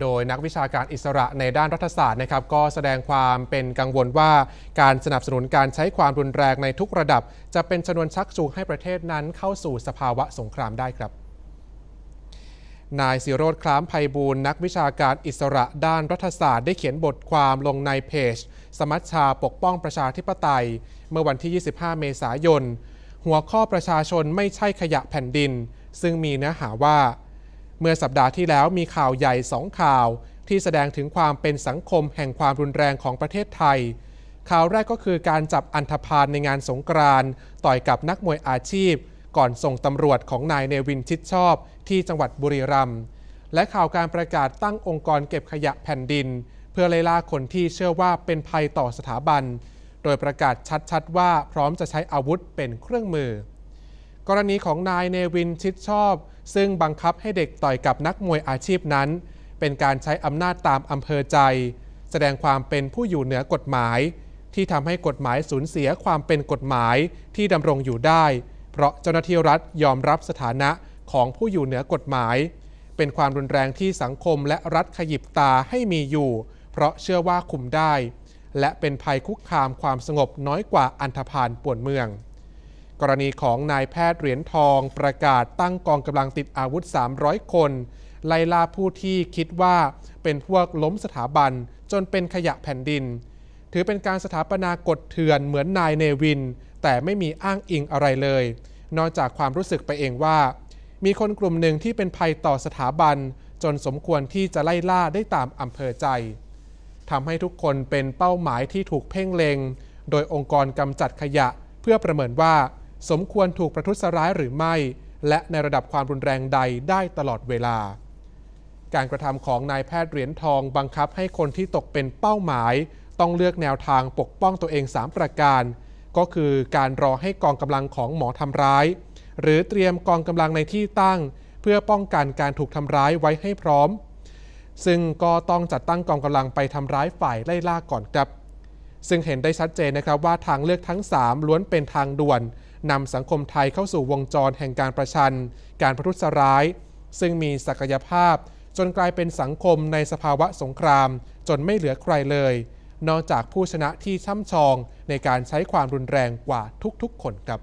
โดยนักวิชาการอิสระในด้านรัฐศาสตร์นะครับก็แสดงความเป็นกังวลว่าการสนับสนุนการใช้ความรุนแรงในทุกระดับ จะเป็นชนวนชักจูงให้ประเทศนั้นเข้าสู่สภาวะสงครามได้ครับนายสิโรธคล้ามไพบูลย์นักวิชาการอิสระด้านรัฐศาสตร์ได้เขียนบทความลงในเพจ สมัชชาปกป้องประชาธิปไตย เมื่อวันที่ 25 เมษายน หัวข้อประชาชนไม่ใช่ขยะแผ่นดิน ซึ่งมีเนื้อหาว่า เมื่อสัปดาห์ที่แล้วมีข่าวใหญ่สองข่าว ที่แสดงถึงความเป็นสังคมแห่งความรุนแรงของประเทศไทย ข่าวแรกก็คือการจับอันธพาลในงานสงกรานต่อยกับนักมวยอาชีพ ก่อนส่งตำรวจของนายเนวินชิดชอบ ที่จังหวัดบุรีรัมย์และข่าวการประกาศตั้งองค์กรเก็บขยะแผ่นดิน เพื่อไล่ล่าคนที่เชื่อว่าเป็นภัยต่อสถาบัน โดยประกาศชัดๆว่าพร้อมจะใช้อาวุธเป็นเครื่องมือ กรณีของนายเนวินชิดชอบ ซึ่งบังคับให้เด็กต่อยกับนักมวยอาชีพนั้น เป็นการใช้อำนาจตามอำเภอใจ แสดงความเป็นผู้อยู่เหนือกฎหมาย ที่ทำให้กฎหมายสูญเสียความเป็นกฎหมายที่ดำรงอยู่ได้ เพราะเจ้าหน้าที่รัฐยอมรับสถานะของผู้อยู่เหนือกฎหมาย เป็นความรุนแรงที่สังคมและรัฐขยิบตาให้มีอยู่ เพราะเชื่อว่าคุมได้ และเป็นภัยคุกคามความสงบน้อยกว่าอันธพาลป่วนเมือง กรณีของนายแพทย์เหรียญทองประกาศตั้งกองกำลังติดอาวุธ 300 คน ไล่ล่าผู้ที่คิดว่าเป็นพวกล้มสถาบันจนเป็นขยะแผ่นดิน ถือเป็นการสถาปนากฎเถื่อนเหมือนนายเนวิน แต่ไม่มีอ้างอิงอะไรเลย นอกจากความรู้สึกไปเองว่า มีคนกลุ่มหนึ่งที่เป็นภัยต่อสถาบัน จนสมควรที่จะไล่ล่าได้ตามอำเภอใจทำให้ทุกคนเป็นเป้าหมายที่ถูกเพ่งเล็งโดยองค์กรกำจัดขยะ เพื่อประเมินว่า สมควรถูกประทุษร้ายหรือไม่ และในระดับความรุนแรงใดได้ตลอดเวลา การกระทำของนายแพทย์เหรียญทองบังคับให้คนที่ตกเป็นเป้าหมาย ต้องเลือกแนวทางปกป้องตัวเอง 3 ประการ ก็คือการรอให้กองกำลังของหมอทำร้าย หรือเตรียมกองกำลังในที่ตั้ง เพื่อป้องกันการถูกทำร้ายไว้ให้พร้อม ซึ่งก็ต้องจัดตั้งกองกำลังไปทำร้ายฝ่ายไล่ล่าก่อนครับซึ่งเห็นได้ชัดเจนนะครับว่าทางเลือกทั้ง 3 ล้วนเป็นทางด่วน นำสังคมไทยเข้าสู่วงจรแห่งการประชัน การประทุษร้าย ซึ่งมีศักยภาพ จนกลายเป็นสังคมในสภาวะสงคราม จนไม่เหลือใครเลย นอกจากผู้ชนะที่ช่ำชองในการใช้ความรุนแรงกว่าทุกๆ คนครับ